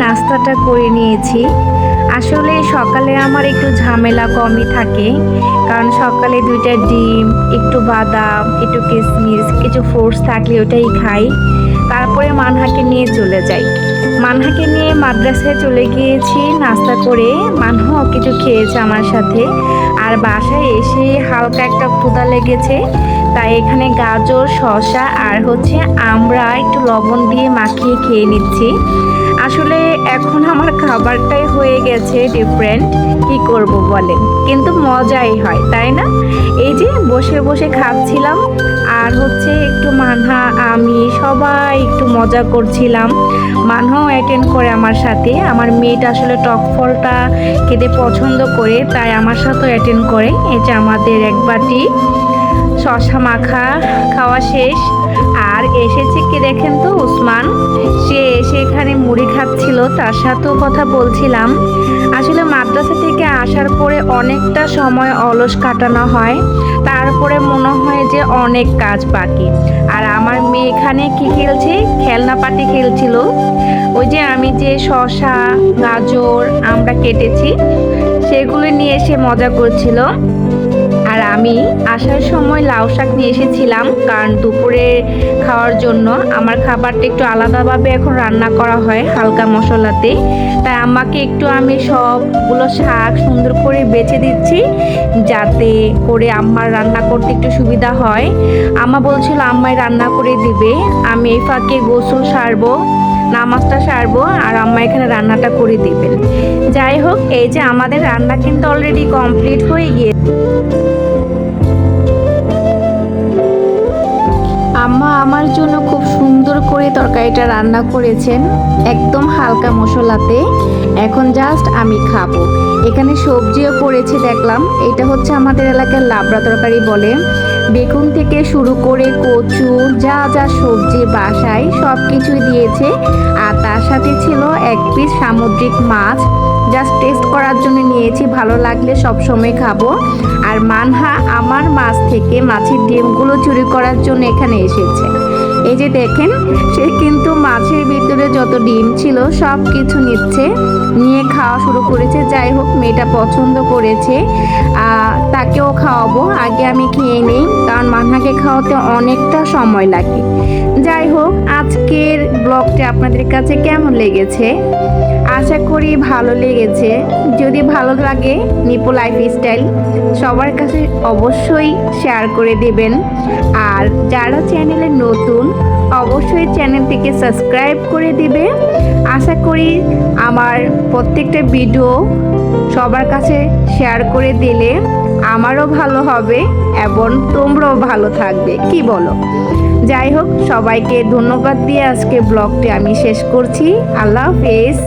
নাস্তাটা করে নিয়েছি। আসলে সকালে আমার একটু ঝামেলা কমই থাকে, কারণ সকালে দুইটা ডিম, একটু বাদাম, একটু কিশমিশ কিছু ফ্রুটস থাকলে ওটাই খাই। তারপরে মানহাকে নিয়ে চলে যাই। মানহাকে নিয়ে মাদ্রাসায় চলে গিয়েছি নাস্তা করে। মানহাও কিছু খেয়েছে আমার সাথে। আর বাসায় এসে হালকা একটা ক্ষুদা লেগেছে, তাই এখানে গাজর, শসা আর হচ্ছে আমরা একটু লবণ দিয়ে মাখিয়ে খেয়ে নিচ্ছি। আসলে এখন আমার খাবারটাই হয়ে গেছে ডিফারেন্ট কি করব বলেন? কিন্তু মজাই হয়, তাই না? এই যে বসে বসে খাচ্ছিলাম, আর হচ্ছে একটু মানহা, আমি সবাই একটু মজা করছিলাম। মানহাও অ্যাটেন্ড করে আমার সাথে। আমার মেয়েটা আসলে টক ফলটা খেতে পছন্দ করে, তাই আমার সাথেও অ্যাটেন্ড করে। এই যে আমাদের এক বাটি শশা মাখা খাওয়া শেষ। আর এসেছে কি দেখেন তো উসমান? সে এসে এখানে মুড়ি খাচ্ছিল, তার সাথেও কথা বলছিলাম। আসলে মাদ্রাসা থেকে আসার পরে অনেকটা সময় অলস কাটানো হয়, তারপরে মনে হয় যে অনেক কাজ বাকি। আর আমার মেয়ে এখানে কি খেলছে? খেলনা পাটি খেলছিল। ওই যে আমি যে শশা, গাজর, আমরা কেটেছি, সেগুলো নিয়ে এসে মজা করছিল। আর আমি আসার সময় লাউ শাক নিয়ে এসেছিলাম, কারণ দুপুরে খাওয়ার জন্য আমার খাবারটা একটু আলাদাভাবে এখন রান্না করা হয় হালকা মশলাতে। তাই আমাকে একটু আমি সবগুলো শাক সুন্দর করে বেছে দিচ্ছি, যাতে করে আম্মার রান্না করতে একটু সুবিধা হয়। আম্মা বলছিল, আম্মাই রান্না করে দিবে, আমি এই ফাঁকে গোসল সারবো, নামাজটা সারবো, আর আম্মা এখানে রান্নাটা করে দিবেন। যাই হোক, এই যে আমাদের রান্না কিন্তু অলরেডি কমপ্লিট হয়ে গিয়েছে আম্মা আমার জন্য খুব সুন্দর করে তরকারিটা রান্না করেছেন, একদম হালকা মশলাতে। এখন জাস্ট আমি খাব। এখানে সবজিও পড়েছে দেখলাম, এটা হচ্ছে আমাদের এলাকার লাবড়া তরকারি বলে। বেগুন থেকে শুরু করে কচু, যা যা সবজি বাসায় সব কিছুই দিয়েছে। আর তার সাথে ছিল এক পিস সামুদ্রিক মাছ। জাস্ট টেস্ট করার জন্য নিয়েছি, ভালো লাগলে সব সময় খাব। আর মানহা আমার মাছ থেকে মাছের ডিমগুলো চুরি করার জন্য এখানে এসেছে। এই যে দেখেন, সে কিন্তু মাছের ভিতরে যত ডিম ছিল সব কিছু নিচ্ছে, নিয়ে খাওয়া শুরু করেছে। যাই হোক, মেয়েটা পছন্দ করেছে তাকেও খাওয়াবো। আগে আমি খেয়ে নিই, কারণ মান্নাকে খাওয়াতে অনেকটা সময় লাগে। যাই হোক, আজকের ব্লগটা আপনাদের কাছে কেমন লেগেছে? আশা করি ভালো লেগেছে। যদি ভালো লাগে নিপো লাইফ স্টাইল সবার কাছে অবশ্যই শেয়ার করে দেবেন। আর যারা চ্যানেলে নতুন, অবশ্যই চ্যানেলটিকে সাবস্ক্রাইব করে দিবে। আশা করি আমার প্রত্যেকটা ভিডিও সবার কাছে শেয়ার করে দিলে আমারও ভালো হবে এবং তোমরাও ভালো থাকবে। কি বলো? যাই হোক, সবাইকে ধন্যবাদ দিয়ে আজকে ব্লগটি আমি শেষ করছি। আল্লাহ হাফেজ।